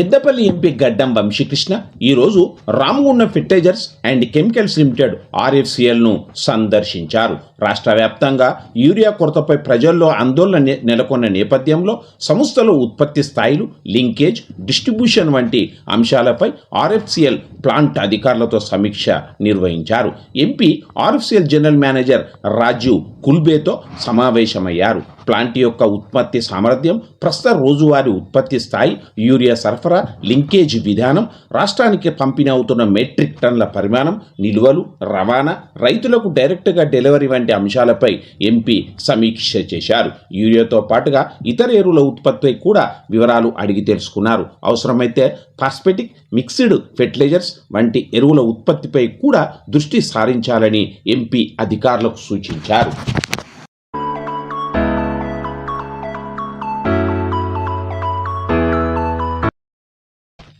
Peddapalli MP Gaddam Vamsikrishna ఈరోజు Ramagundam fertilizers and chemicals limited ఆర్ఎఫ్సిఎల్ను సందర్శించారు. రాష్ట్ర వ్యాప్తంగా యూరియా కొరతపై ప్రజల్లో ఆందోళన నెలకొన్న నేపథ్యంలో సంస్థలో ఉత్పత్తి స్థాయిలు లింకేజ్ డిస్ట్రిబ్యూషన్ వంటి అంశాలపై ఆర్ఎఫ్సిఎల్ ప్లాంట్ అధికారులతో సమీక్ష నిర్వహించారు. MP RFCL general manager Rajiv కుల్బేతో సమావేశమయ్యారు. ప్లాంట్ యొక్క ఉత్పత్తి సామర్థ్యం ప్రస్తుత రోజువారీ ఉత్పత్తి స్థాయి యూరియా సరఫరా లింకేజ్ విధానం రాష్ట్రానికి పంపిణీ అవుతున్న మెట్రిక్ టన్ల పరిమాణం నిల్వలు రవాణా రైతులకు డైరెక్ట్గా డెలివరీ వంటి అంశాలపై ఎంపీ సమీక్ష చేశారు. యూరియాతో పాటుగా ఇతర ఎరువుల ఉత్పత్తిపై కూడా వివరాలు అడిగి తెలుసుకున్నారు. అవసరమైతే ఫాస్పెటిక్ మిక్స్డ్ ఫెర్టిలైజర్స్ వంటి ఎరువుల ఉత్పత్తిపై కూడా దృష్టి సారించాలని ఎంపీ అధికారులకు సూచించారు.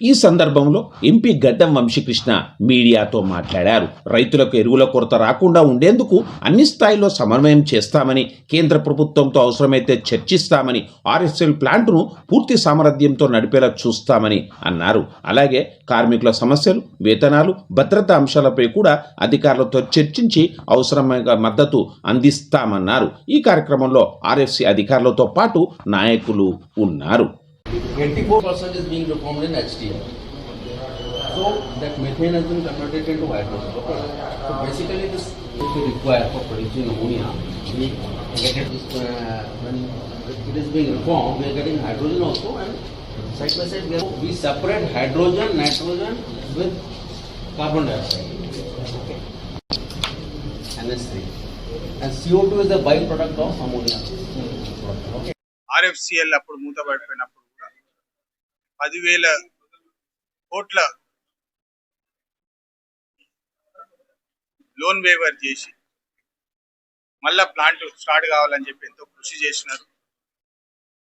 ఈ సందర్భంలో ఎంపీ గడ్డం వంశీకృష్ణ మీడియాతో మాట్లాడారు. రైతులకు ఎరువుల కొరత రాకుండా ఉండేందుకు అన్ని స్థాయిలో సమన్వయం చేస్తామని కేంద్ర ప్రభుత్వంతో అవసరమైతే చర్చిస్తామని ఆర్ఎస్ఎల్ ప్లాంట్ను పూర్తి సామర్థ్యంతో నడిపేలా చూస్తామని అన్నారు. అలాగే కార్మికుల సమస్యలు వేతనాలు భద్రతా అంశాలపై కూడా అధికారులతో చర్చించి అవసరమైన మద్దతు అందిస్తామన్నారు. ఈ కార్యక్రమంలో ఆర్ఎఫ్సి అధికారులతో పాటు నాయకులు ఉన్నారు. 84% is being reformed in HDL. So that methane has been converted into hydrogen. Okay. So basically this if we require for producing ammonia, we get it uh, when it is being reformed, we are getting hydrogen also and side by side we, are, we separate hydrogen, nitrogen with carbon dioxide. Okay. NS3. And CO2 is the byproduct of ammonia. Okay. RFCL అప్పుడు మూతపడిపోయినప్పుడు కూడా పదివేల కోట్ల loan waiver చేసి మళ్ళా plant start కావాలని చెప్పి ఎంతో కృషి చేసినారు.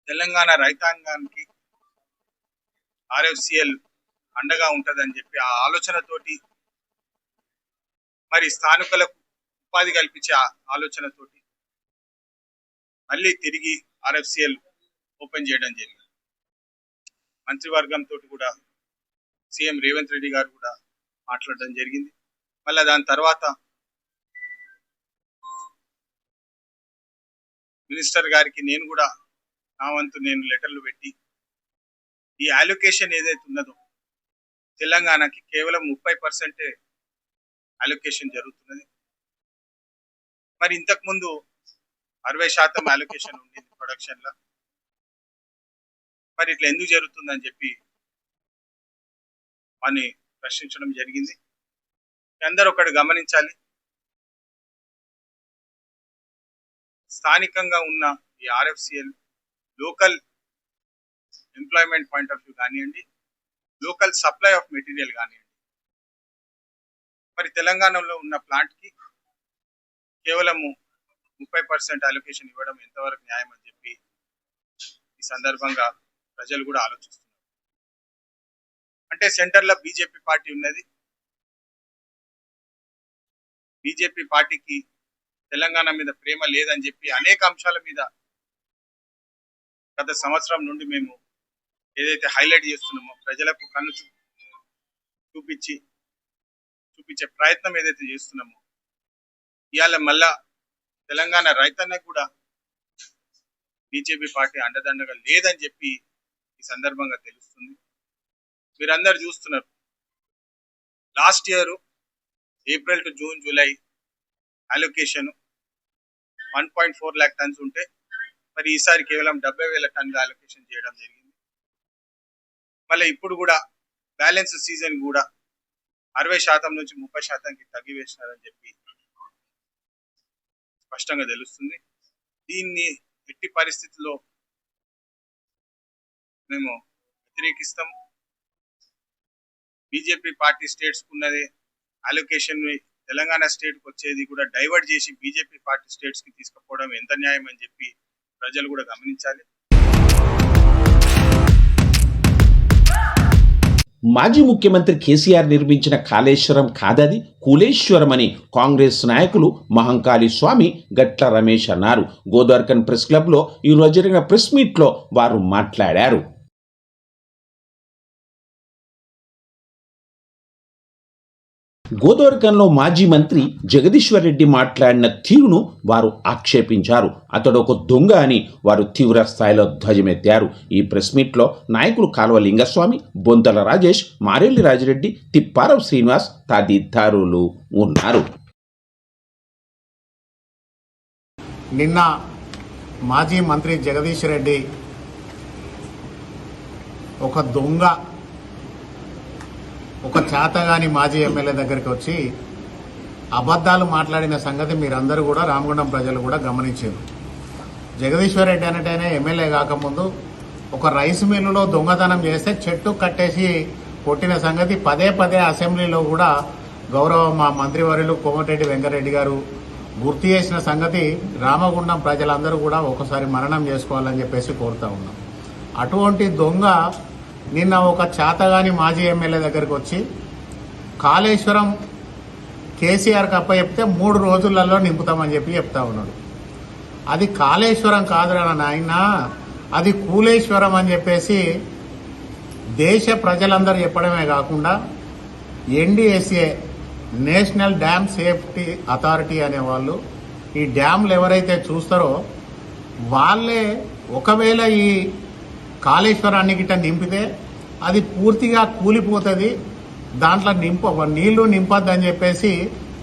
తెలంగాణ రైతాంగానికి ఆర్ఎఫ్సిఎల్ అండగా ఉంటుందని చెప్పి ఆ ఆలోచనతోటి మరి స్థానికులకు ఉపాధి కల్పించే ఆ ఆలోచనతోటి మళ్ళీ తిరిగి ఆర్ఎఫ్సిఎల్ ఓపెన్ చేయడం జరిగింది. మంత్రివర్గంతో కూడా సీఎం రేవంత్ రెడ్డి గారు కూడా మాట్లాడడం జరిగింది. మళ్ళీ దాని తర్వాత మినిస్టర్ గారికి నేను కూడా నా వంతు నేను లెటర్లు పెట్టి ఈ అలొకేషన్ ఏదైతే ఉన్నదో తెలంగాణకి కేవలం ముప్పై పర్సెంటే అలొకేషన్ జరుగుతున్నది. మరి ఇంతకుముందు అరవై శాతం అలొకేషన్ ఉండేది ప్రొడక్షన్లో మరి ఇట్లా ఎందుకు జరుగుతుందని చెప్పి అని ప్రశ్నించడం జరిగింది. అందరూ ఒకటి గమనించాలి. స్థానికంగా ఉన్న ఈ RFCL local employment point of view కానివ్వండి లోకల్ సప్లై ఆఫ్ మెటీరియల్ కానివ్వండి మరి తెలంగాణలో ఉన్న ప్లాంట్కి కేవలము ముప్పై పర్సెంట్ అలొకేషన్ ఇవ్వడం ఎంతవరకు న్యాయం అని చెప్పి ఈ సందర్భంగా ప్రజలు కూడా ఆలోచిస్తున్నారు. అంటే సెంటర్లో బీజేపీ పార్టీ ఉన్నది. బీజేపీ పార్టీకి తెలంగాణ మీద ప్రేమ లేదని చెప్పి అనేక అంశాల మీద గత సంవత్సరం నుండి మేము ఏదైతే హైలైట్ చేస్తున్నామో ప్రజలకు కన్ను చూపించి చూపించే ప్రయత్నం ఏదైతే చేస్తున్నామో ఇవాళ మళ్ళా తెలంగాణ రైతన్న కూడా బీజేపీ పార్టీ అండదండగా లేదని చెప్పి సందర్భంగా తెలుస్తుంది. మీరందరు చూస్తున్నారు. Last year April to June July allocation one point four lakh tons ఉంటే మరి ఈసారి కేవలం డెబ్బై వేల టన్నుల అలొకేషన్ చేయడం జరిగింది. మళ్ళీ ఇప్పుడు కూడా బ్యాలెన్స్ సీజన్ కూడా అరవై శాతం నుంచి ముప్పై శాతానికి తగ్గివేసినారని చెప్పి స్పష్టంగా తెలుస్తుంది. దీన్ని ఎట్టి పరిస్థితుల్లో మేము వ్యతిరేకిస్తాం. బీజేపీ పార్టీ స్టేట్స్ ఉన్నది అలొకేషన్ తెలంగాణ స్టేట్కి వచ్చేది కూడా డైవర్ట్ చేసి బీజేపీ పార్టీ స్టేట్స్కి తీసుకుపోవడం ఎంత న్యాయం అని చెప్పి ప్రజలు కూడా గమనించాలి. మాజీ ముఖ్యమంత్రి కేసీఆర్ నిర్మించిన కాళేశ్వరం కాదది కూలేశ్వరం అని కాంగ్రెస్ నాయకులు మహంకాళి స్వామి గట్ల రమేష్ అన్నారు. గోదార్కన్ ప్రెస్ క్లబ్లో ఈరోజు జరిగిన ప్రెస్ మీట్లో వారు మాట్లాడారు. గోదావరికంలో మాజీ మంత్రి జగదీశ్వర్ రెడ్డి మాట్లాడిన తీరును వారు ఆక్షేపించారు. అతడు ఒక దొంగ అని వారు తీవ్ర స్థాయిలో ధ్వజమెత్తారు. ఈ ప్రెస్ మీట్లో నాయకులు కాల్వ లింగస్వామి బొంతల రాజేష్ మారెల్లి రాజిరెడ్డి తిప్పారం శ్రీనివాస్ తదితరులు ఉన్నారు. నిన్న మాజీ మంత్రి జగదీష్ రెడ్డి ఒక దొంగ ఒక చేతగాని మాజీ ఎమ్మెల్యే దగ్గరికి వచ్చి అబద్ధాలు మాట్లాడిన సంగతి మీరందరూ కూడా రామగుండం ప్రజలు కూడా గమనించారు. జగదీశ్వర్ రెడ్డి అనేటైనా ఎమ్మెల్యే కాకముందు ఒక రైస్ మిల్లులో దొంగతనం చేస్తే చెట్టు కట్టేసి కొట్టిన సంగతి పదే పదే అసెంబ్లీలో కూడా గౌరవ మా మంత్రివర్యులు కోమటిరెడ్డి వెంకరెడ్డి గారు గుర్తు చేసిన సంగతి రామగుండం ప్రజలందరూ కూడా ఒకసారి మరణం చేసుకోవాలని చెప్పేసి కోరుతా ఉన్నాం. అటువంటి దొంగ నిన్న ఒక చేతగాని మాజీ ఎమ్మెల్యే దగ్గరికి వచ్చి కాళేశ్వరం కేసీఆర్ కప్ప చెప్తే మూడు రోజులలో నింపుతామని చెప్పి చెప్తా ఉన్నాడు. అది కాళేశ్వరం కాదురా నాయన అది కూలేశ్వరం అని చెప్పేసి దేశ ప్రజలందరూ చెప్పడమే కాకుండా NDSA national dam safety authority అనేవాళ్ళు ఈ డ్యామ్లు ఎవరైతే చూస్తారో వాళ్ళే ఒకవేళ ఈ కాళేశ్వరాన్ని గిట్ట నింపితే అది పూర్తిగా కూలిపోతుంది. దాంట్లో నింప నీళ్ళు నింపొద్దని చెప్పేసి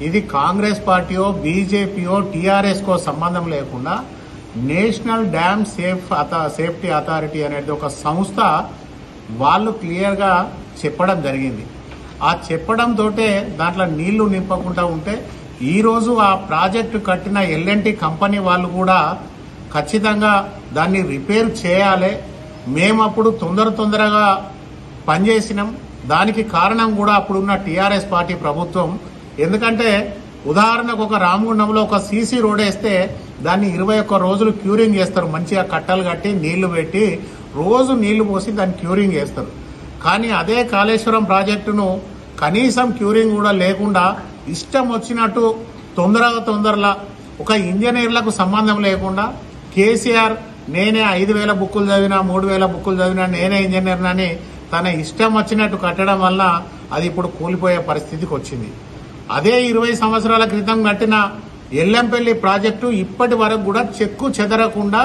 ఇది కాంగ్రెస్ పార్టీయో బీజేపీయో టీఆర్ఎస్కో సంబంధం లేకుండా నేషనల్ డ్యామ్ సేఫ్ అథా సేఫ్టీ అథారిటీ అనేది ఒక సంస్థ వాళ్ళు క్లియర్గా చెప్పడం జరిగింది. ఆ చెప్పడంతో దాంట్లో నీళ్ళు నింపకుండా ఉంటే ఈరోజు ఆ ప్రాజెక్టు కట్టిన ఎల్ఎన్టీ కంపెనీ వాళ్ళు కూడా ఖచ్చితంగా దాన్ని రిపేర్ చేయాలి. మేము అప్పుడు తొందర తొందరగా పనిచేసినాం. దానికి కారణం కూడా అప్పుడున్న టీఆర్ఎస్ పార్టీ ప్రభుత్వం. ఎందుకంటే ఉదాహరణకు ఒక రామగుండంలో ఒక సీసీ రోడ్ వేస్తే దాన్ని ఇరవై ఒక్క రోజులు క్యూరింగ్ చేస్తారు. మంచిగా కట్టలు కట్టి నీళ్ళు పెట్టి రోజు నీళ్ళు పోసి దాన్ని క్యూరింగ్ చేస్తారు. కానీ అదే కాళేశ్వరం ప్రాజెక్టును కనీసం క్యూరింగ్ కూడా లేకుండా ఇష్టం వచ్చినట్టు తొందరగా తొందరలా ఒక ఇంజనీర్లకు సంబంధం లేకుండా కేసీఆర్ నేనే ఐదు వేల బుక్కులు చదివినా మూడు వేల బుక్కులు చదివినా నేనే ఇంజనీర్నని తన ఇష్టం వచ్చినట్టు కట్టడం వల్ల అది ఇప్పుడు కూలిపోయే పరిస్థితికి వచ్చింది. అదే ఇరవై సంవత్సరాల క్రితం కట్టిన ఎల్లంపల్లి ప్రాజెక్టు ఇప్పటి వరకు కూడా చెక్కు చెదరకుండా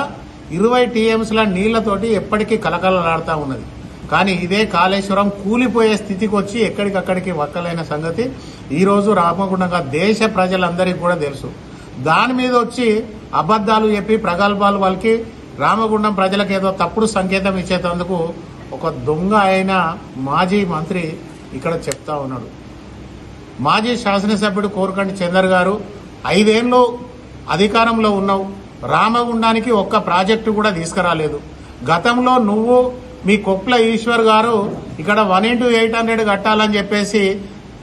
ఇరవై టీఎంస్ల నీళ్ళతోటి ఎప్పటికీ కలకలలాడుతూ ఉన్నది. కానీ ఇదే కాళేశ్వరం కూలిపోయే స్థితికి వచ్చి ఎక్కడికక్కడికి వక్కలైన సంగతి ఈరోజు రామగుండంగా దేశ ప్రజలందరికీ కూడా తెలుసు. దాని మీద వచ్చి అబద్ధాలు చెప్పి ప్రగల్భాలు వాళ్ళకి రామగుండం ప్రజలకు ఏదో తప్పుడు సంకేతం ఇచ్చేటందుకు ఒక దొంగ అయిన మాజీ మంత్రి ఇక్కడ చెప్తా ఉన్నాడు. మాజీ శాసనసభ్యుడు కోరకండి చందర్ గారు ఐదేళ్ళు అధికారంలో ఉన్నావు. రామగుండానికి ఒక్క ప్రాజెక్టు కూడా తీసుకురాలేదు. గతంలో నువ్వు మీ కొప్ల ఈశ్వర్ గారు ఇక్కడ వన్ ఇంటూ ఎయిట్ హండ్రెడ్ కట్టాలని చెప్పేసి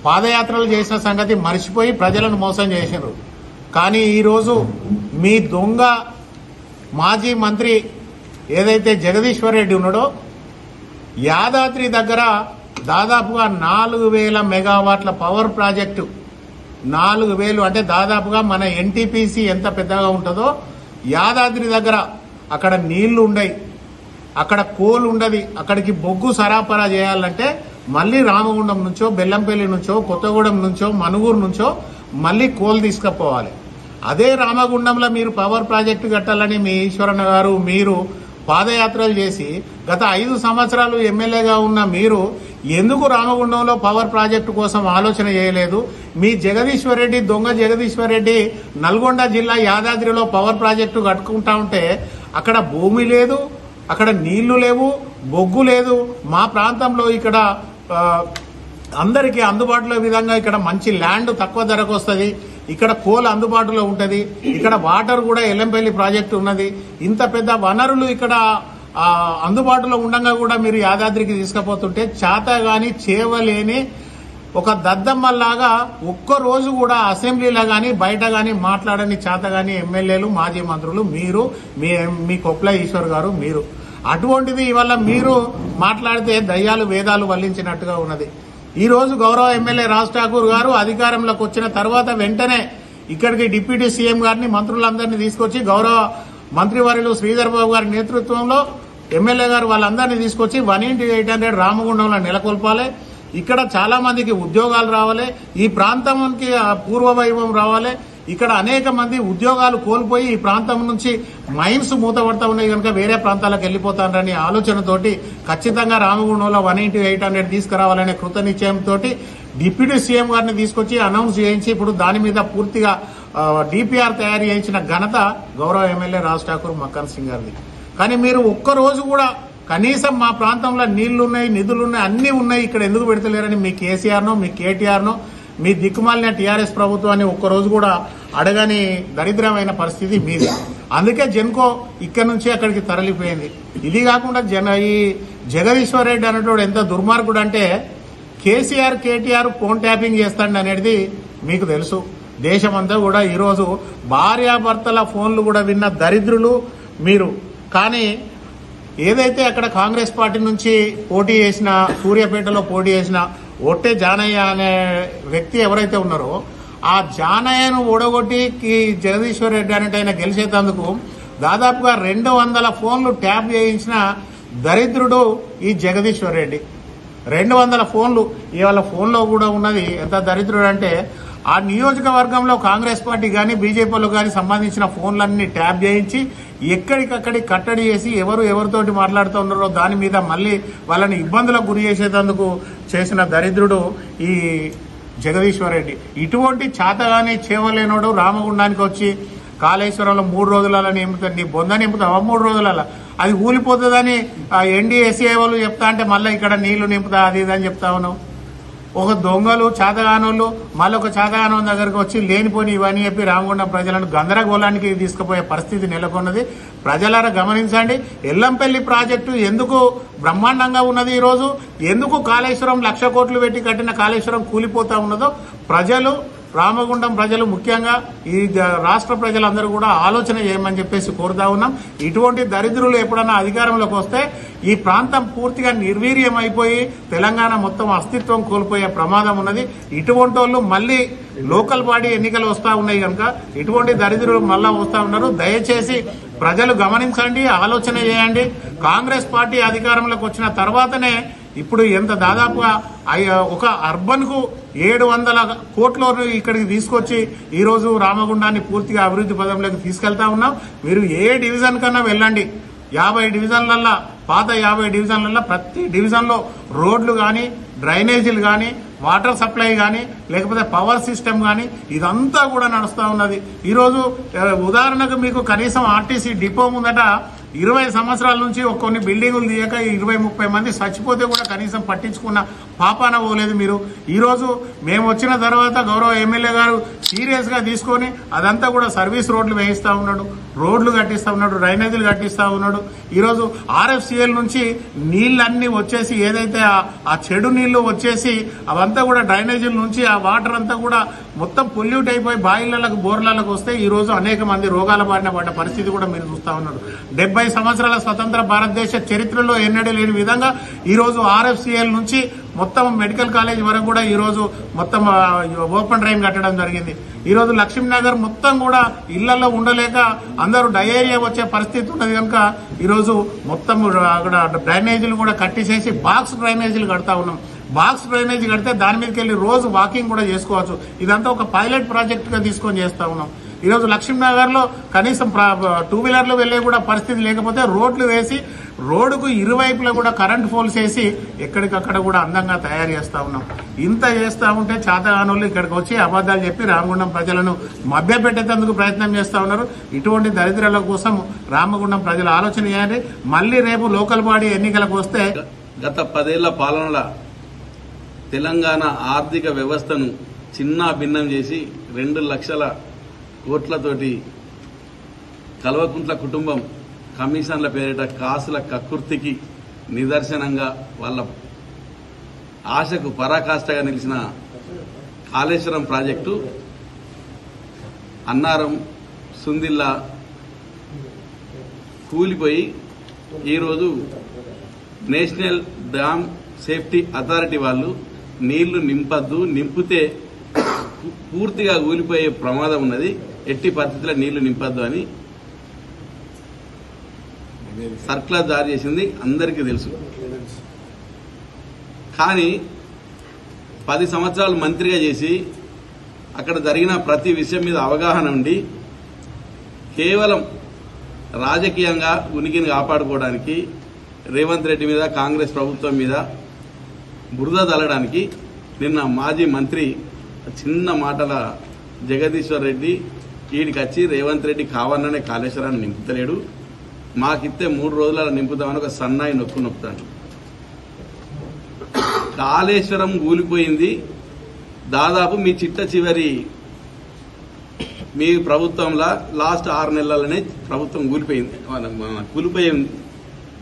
పాదయాత్రలు చేసిన సంగతి మర్చిపోయి ప్రజలను మోసం చేసినారు కానీ ఈరోజు మీ దొంగ మాజీ మంత్రి ఏదైతే జగదీశ్వర్ రెడ్డి ఉన్నాడో యాదాద్రి దగ్గర దాదాపుగా నాలుగు వేల మెగావాట్ల పవర్ ప్రాజెక్టు నాలుగు వేలు అంటే దాదాపుగా మన ఎన్టీపీసీ ఎంత పెద్దగా ఉంటుందో యాదాద్రి దగ్గర అక్కడ నీళ్ళు ఉండయి అక్కడ కోల్ ఉండదు అక్కడికి బొగ్గు సరఫరా చేయాలంటే మళ్ళీ రామగుండం నుంచో బెల్లంపల్లి నుంచో కొత్తగూడెం నుంచో మనుగూరు నుంచో మళ్ళీ కోల్ తీసుకుపోవాలి. అదే రామగుండంలో మీరు పవర్ ప్రాజెక్టు కట్టాలని మీ ఈశ్వరన్న గారు మీరు పాదయాత్రలు చేసి గత ఐదు సంవత్సరాలు ఎమ్మెల్యేగా ఉన్న మీరు ఎందుకు రామగుండంలో పవర్ ప్రాజెక్టు కోసం ఆలోచన చేయలేదు? మీ జగదీశ్వర్ రెడ్డి దొంగ జగదీశ్వర్ రెడ్డి నల్గొండ జిల్లా యాదాద్రిలో పవర్ ప్రాజెక్టు కట్టుకుంటా ఉంటే అక్కడ భూమి లేదు అక్కడ నీళ్ళు లేవు బొగ్గు లేదు. మా ప్రాంతంలో ఇక్కడ అందరికీ అందుబాటులో విధంగా ఇక్కడ మంచి ల్యాండ్ తక్కువ ధరకు వస్తుంది. ఇక్కడ కోల్ అందుబాటులో ఉంటుంది. ఇక్కడ వాటర్ కూడా ఎల్లంపల్లి ప్రాజెక్టు ఉన్నది. ఇంత పెద్ద వనరులు ఇక్కడ అందుబాటులో ఉండగా కూడా మీరు యాదాద్రికి తీసుకుపోతుంటే చేత గాని చేవలేని ఒక దద్దమ్మల్లాగా ఒక్క రోజు కూడా అసెంబ్లీలో కానీ బయట కానీ మాట్లాడని చేత గాని ఎమ్మెల్యేలు మాజీ మంత్రులు మీరు మీ మీ కొప్ల ఈశ్వర్ గారు మీరు. అటువంటిది ఇవాళ మీరు మాట్లాడితే దయ్యాలు వేదాలు వల్లించినట్టుగా ఉన్నది. ఈ రోజు గౌరవ ఎమ్మెల్యే రాజ్ ఠాకూర్ గారు అధికారంలోకి వచ్చిన తర్వాత వెంటనే ఇక్కడికి డిప్యూటీ సీఎం గారిని మంత్రులందరినీ తీసుకొచ్చి గౌరవ మంత్రివర్యులు శ్రీధర్ బాబు గారి నేతృత్వంలో ఎమ్మెల్యే గారు వాళ్ళందరినీ తీసుకొచ్చి వన్ ఇంటి ఎయిట్ హండ్రెడ్ రామగుండంలో నెలకొల్పాలి. ఇక్కడ చాలా మందికి ఉద్యోగాలు రావాలి. ఈ ప్రాంతానికి పూర్వవైభవం రావాలి. ఇక్కడ అనేక మంది ఉద్యోగాలు కోల్పోయి ఈ ప్రాంతం నుంచి మైన్స్ మూతపడతా ఉన్నాయి కనుక వేరే ప్రాంతాలకు వెళ్ళిపోతారని ఆలోచనతోటి ఖచ్చితంగా రామగుండంలో వన్ ఇంటూ ఎయిట్ హండ్రెడ్ తీసుకురావాలనే కృత నిశ్చయంతో డిప్యూటీ సీఎం గారిని తీసుకొచ్చి అనౌన్స్ చేయించి ఇప్పుడు దాని మీద పూర్తిగా డిపిఆర్ తయారు చేయించిన ఘనత గౌరవ ఎమ్మెల్యే రాజ్ ఠాకూర్ మక్కన్ సింగ్ గారిది. కానీ మీరు ఒక్క రోజు కూడా కనీసం మా ప్రాంతంలో నీళ్ళున్నాయి నిధులున్నాయి అన్నీ ఉన్నాయి ఇక్కడ ఎందుకు పెడతలేరని మీ కేసీఆర్నో మీ కేటీఆర్నో మీ దిక్కుమాలిన టీఆర్ఎస్ ప్రభుత్వాన్ని ఒక్కరోజు కూడా అడగని దరిద్రమైన పరిస్థితి మీది. అందుకే జెన్కో ఇక్కడ నుంచి అక్కడికి తరలిపోయింది. ఇది కాకుండా జన ఈ జగదీశ్వర్ రెడ్డి అనేటోడు ఎంత దుర్మార్గుడు అంటే కేసీఆర్ కేటీఆర్ ఫోన్ ట్యాపింగ్ చేస్తాడు అనేది మీకు తెలుసు. దేశమంతా కూడా ఈరోజు భార్యాభర్తల ఫోన్లు కూడా విన్న దరిద్రులు మీరు. కానీ ఏదైతే అక్కడ కాంగ్రెస్ పార్టీ నుంచి పోటీ చేసిన సూర్యాపేటలో పోటీ చేసిన ఒట్టే జానయ్య అనే వ్యక్తి ఎవరైతే ఉన్నారో ఆ జానయ్యను ఓడగొట్టి జగదీశ్వర్ రెడ్డి అనేట ఆయన గెలిచేటందుకు దాదాపుగా రెండు వందల ఫోన్లు ట్యాప్ చేయించిన దరిద్రుడు ఈ జగదీశ్వర్ రెడ్డి. రెండు వందల ఫోన్లు ఇవాళ ఫోన్లో కూడా ఉన్నది ఎంత దరిద్రుడు అంటే ఆ నియోజకవర్గంలో కాంగ్రెస్ పార్టీ కానీ బీజేపీలో కానీ సంబంధించిన ఫోన్లన్నీ ట్యాప్ చేయించి ఎక్కడికక్కడి కట్టడి చేసి ఎవరు ఎవరితోటి మాట్లాడుతూ ఉన్నారో దాని మీద మళ్ళీ వాళ్ళని ఇబ్బందులకు గురి చేసేటందుకు చేసిన దరిద్రుడు ఈ జగదీశ్వరరెడ్డి. ఇటువంటి చేతగాని చేవలేనోడు రామగుండానికి వచ్చి కాళేశ్వరంలో మూడు రోజులలో నింపుతాడు నీ బొంద నింపుతావా? మూడు రోజులలో అది ఊలిపోతుందని ఎన్డీఎస్ఏ వాళ్ళు చెప్తా అంటే మళ్ళీ ఇక్కడ నీళ్ళు నింపుతా అది ఇది అని చెప్తా ఉన్నావు. ఒక దొంగలు చేతగానోళ్ళు మళ్ళీ ఒక దగ్గరకు వచ్చి లేనిపోని ఇవన్నీ చెప్పి రామగుండం ప్రజలను గందరగోళానికి తీసుకుపోయే పరిస్థితి నెలకొన్నది. ప్రజలారా గమనించండి ఎల్లంపల్లి ప్రాజెక్టు ఎందుకు బ్రహ్మాండంగా ఉన్నది ఈరోజు? ఎందుకు కాళేశ్వరం లక్ష కోట్లు పెట్టి కట్టిన కాళేశ్వరం కూలిపోతా ఉన్నదో? ప్రజలు రామగుండం ప్రజలు ముఖ్యంగా ఈ జ- రాష్ట్ర ప్రజలందరూ కూడా ఆలోచన చేయమని చెప్పేసి కోరుతా ఉన్నాం. ఇటువంటి దరిద్రులు ఎప్పుడన్నా అధికారంలోకి వస్తే ఈ ప్రాంతం పూర్తిగా నిర్వీర్యం అయిపోయి తెలంగాణ మొత్తం అస్తిత్వం కోల్పోయే ప్రమాదం ఉన్నది. ఇటువంటి వాళ్ళు మళ్ళీ లోకల్ బాడీ ఎన్నికలు వస్తా ఉన్నాయి కనుక ఇటువంటి దరిద్రులు మళ్ళా వస్తా ఉన్నారు. దయచేసి ప్రజలు గమనించండి ఆలోచన చేయండి. కాంగ్రెస్ పార్టీ అధికారంలోకి వచ్చిన తర్వాతనే ఇప్పుడు ఎంత దాదాపుగా ఒక అర్బన్కు ఏడు వందల కోట్ల ఇక్కడికి తీసుకొచ్చి ఈ రోజు రామగుండాన్ని పూర్తిగా అభివృద్ధి పదంలోకి తీసుకెళ్తా ఉన్నాం. మీరు ఏ డివిజన్ కన్నా వెళ్ళండి. యాభై డివిజన్లల్లో పాత యాభై డివిజన్లలో ప్రతి డివిజన్లో రోడ్లు కానీ డ్రైనేజీలు కానీ వాటర్ సప్లై కానీ లేకపోతే పవర్ సిస్టమ్ కానీ ఇదంతా కూడా నడుస్తూ ఉన్నది. ఈరోజు ఉదాహరణకు మీకు కనీసం ఆర్టీసీ డిపో ముందట ఇరవై సంవత్సరాల నుంచి ఒక కొన్ని బిల్డింగులు తీయక ఇరవై ముప్పై మంది చచ్చిపోతే కూడా కనీసం పట్టించుకున్న పాపాన పోలేదు మీరు. ఈరోజు మేము వచ్చిన తర్వాత గౌరవ ఎమ్మెల్యే గారు సీరియస్గా తీసుకొని అదంతా కూడా సర్వీస్ రోడ్లు వేయిస్తూ ఉన్నాడు రోడ్లు కట్టిస్తూ ఉన్నాడు డ్రైనేజీలు కట్టిస్తూ ఉన్నాడు. ఈరోజు ఆర్ఎఫ్సిఎల్ నుంచి నీళ్ళన్నీ వచ్చేసి ఏదైతే ఆ- చెడు నీళ్ళు వచ్చేసి అవంతా కూడా డ్రైనేజీల నుంచి ఆ వాటర్ అంతా కూడా మొత్తం పొల్యూట్ అయిపోయి బాయిలలకు బోర్లలకు వస్తే ఈరోజు అనేక మంది రోగాల బారిన పడ్డ పరిస్థితి కూడా మీరు చూస్తూ ఉన్నారు. డెబ్బై సంవత్సరాల స్వతంత్ర భారతదేశ చరిత్రలో ఎన్నడూ లేని విధంగా ఈరోజు ఆర్ఎఫ్సిఎల్ నుంచి మొత్తం మెడికల్ కాలేజ్ వరకు కూడా ఈరోజు మొత్తం ఓపెన్ డ్రైన్ కట్టడం జరిగింది. ఈరోజు లక్ష్మీనగర్ మొత్తం కూడా ఇళ్ళలో ఉండలేక అందరూ డయేరియా వచ్చే పరిస్థితి ఉన్నది కనుక ఈరోజు మొత్తం అక్కడ డ్రైనేజీలు కూడా కట్టేసేసి బాక్స్ డ్రైనేజీలు కడతా ఉన్నాం. బాక్స్ డ్రైనేజీ కడితే దాని మీదకి వెళ్ళి రోజు వాకింగ్ కూడా చేసుకోవచ్చు. ఇదంతా ఒక పైలట్ ప్రాజెక్ట్గా తీసుకొని చేస్తా ఉన్నాం. ఈరోజు లక్ష్మీనగర్లో కనీసం టూ వీలర్లు వెళ్ళే కూడా పరిస్థితి లేకపోతే రోడ్లు వేసి రోడ్డుకు ఇరువైపులా కూడా కరెంట్ పోల్స్ వేసి ఎక్కడికక్కడ కూడా అందంగా తయారు చేస్తూ ఉన్నాం. ఇంత చేస్తా ఉంటే చాతగానోళ్ళు ఇక్కడికి వచ్చి అబద్ధాలు చెప్పి రామగుండం ప్రజలను మభ్యపెట్టేందుకు ప్రయత్నం చేస్తూ ఉన్నారు. ఇటువంటి దరిద్రాల కోసం రామగుండం ప్రజలు ఆలోచన చేయాలి మళ్ళీ రేపు లోకల్ బాడీ ఎన్నికలకు వస్తే గత పదేళ్ళ పాలనల తెలంగాణ ఆర్థిక వ్యవస్థను చిన్న భిన్నం చేసి రెండు లక్షల కోట్లతోటి కల్వకుంట్ల కుటుంబం కమిషన్ల పేరిట కాసుల కక్కుర్తికి నిదర్శనంగా వాళ్ళ ఆశకు పరాకాష్ఠగా నిలిచిన కాళేశ్వరం ప్రాజెక్టు అన్నారం సుందిల్లా కూలిపోయి ఈరోజు నేషనల్ డ్యామ్ సేఫ్టీ అథారిటీ వాళ్ళు నీళ్ళు నింపద్దు నింపితే పూర్తిగా కూలిపోయే ప్రమాదం ఉన్నది. ఎట్టి పద్ధతిలో నీళ్ళు నింపద్దు అని సర్కులర్ జారీ చేసింది అందరికీ తెలుసు. కానీ పది సంవత్సరాలు మంత్రిగా చేసి అక్కడ జరిగిన ప్రతి విషయం మీద అవగాహన ఉండి కేవలం రాజకీయంగా ఉనికిని కాపాడుకోవడానికి రేవంత్ రెడ్డి మీద కాంగ్రెస్ ప్రభుత్వం మీద బురద తల్లడానికి నిన్న మాజీ మంత్రి చిన్న మాటల జగదీశ్వర్ రెడ్డి వీడికి వచ్చి రేవంత్ రెడ్డి కావాలనే కాళేశ్వరాన్ని నింపుతలేడు. మాకిస్తే మూడు రోజుల నింపుదామని ఒక సన్నాయి నొక్కు నొప్పుతాడు కాళేశ్వరం కూలిపోయింది దాదాపు మీ చిట్ట చివరి మీ ప్రభుత్వంలో లాస్ట్ ఆరు నెలలనే ప్రభుత్వం కూలిపోయింది కూలిపోయే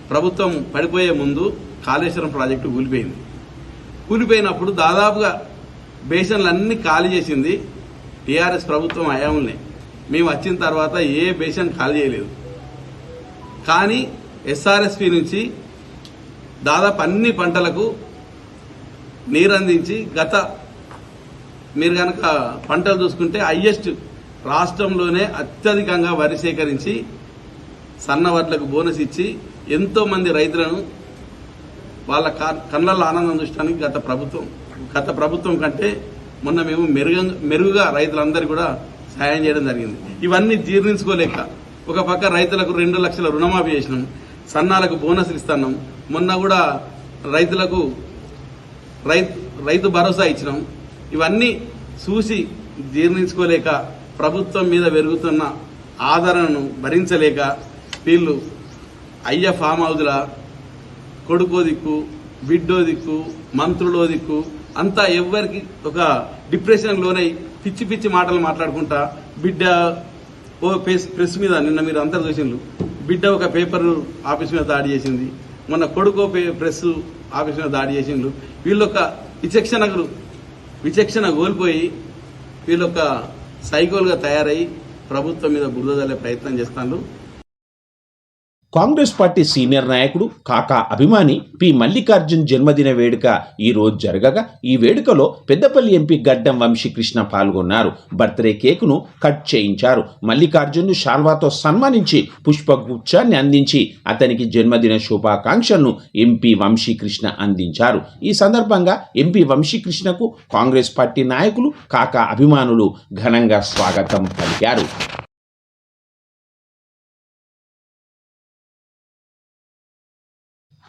ప్రభుత్వం పడిపోయే ముందు కాళేశ్వరం ప్రాజెక్టు కూలిపోయింది కూలిపోయినప్పుడు దాదాపుగా బేసిన్లు అన్ని ఖాళీ చేసింది టీఆర్ఎస్ ప్రభుత్వం హయాంలోనే. మేము వచ్చిన తర్వాత ఏ పేషెంట్ ఖాళీ చేయలేదు. కానీ ఎస్ఆర్ఎస్పి నుంచి దాదాపు అన్ని పంటలకు నీరందించి గత మీరు కనుక పంటలు చూసుకుంటే హయ్యెస్ట్ రాష్ట్రంలోనే అత్యధికంగా వరి సేకరించి సన్న వడ్లకు బోనస్ ఇచ్చి ఎంతోమంది రైతులను వాళ్ళ కా- కళ్ళల్లో ఆనందం చూడటానికి గత ప్రభుత్వం గత ప్రభుత్వం కంటే మొన్న మేము మెరుగ మెరుగుగా రైతులందరికీ కూడా సాయం చేయడం జరిగింది. ఇవన్నీ జీర్ణించుకోలేక ఒక పక్క రైతులకు రెండు లక్షల రుణమాఫీ చేసినాం. సన్నాలకు బోనస్లు ఇస్తున్నాం. మొన్న కూడా రైతులకు రైతు రైతు భరోసా ఇచ్చినాం. ఇవన్నీ చూసి జీర్ణించుకోలేక ప్రభుత్వం మీద పెరుగుతున్న ఆదరణను భరించలేక వీళ్ళు అయ్య ఫామ్ హౌజ్ల కొడుకో దిక్కు బిడ్డో దిక్కు మంత్రులో దిక్కు అంతా ఎవ్వరికి ఒక డిప్రెషన్ లోనై పిచ్చి పిచ్చి మాటలు మాట్లాడుకుంటా బిడ్డ ఓ ప్రెస్ ప్రెస్ మీద నిన్న మీరు అందరు చూసిండ్రు. బిడ్డ ఒక పేపర్ ఆఫీస్ మీద దాడి చేసింది. మొన్న కొడుకో పే- ప్రెస్ ఆఫీస్ మీద దాడి చేసిండ్రు. వీళ్ళొక విచక్షణకు విచక్షణ కోల్పోయి వీళ్ళొక సైకోల్గా తయారై ప్రభుత్వం మీద బురద ప్రయత్నం చేస్తాను కాంగ్రెస్ పార్టీ సీనియర్ నాయకుడు కాకా అభిమాని పి మల్లికార్జున్ జన్మదిన వేడుక ఈరోజు జరగగా ఈ వేడుకలో పెద్దపల్లి ఎంపీ గడ్డం వంశీకృష్ణ పాల్గొన్నారు. బర్త్డే కేకును కట్ చేయించారు. మల్లికార్జున్ను షాల్వాతో సన్మానించి పుష్పగుచ్చాన్ని అందించి అతనికి జన్మదిన శుభాకాంక్షలను ఎంపీ వంశీకృష్ణ అందించారు. ఈ సందర్భంగా ఎంపీ వంశీకృష్ణకు కాంగ్రెస్ పార్టీ నాయకులు కాకా అభిమానులు ఘనంగా స్వాగతం పలికారు.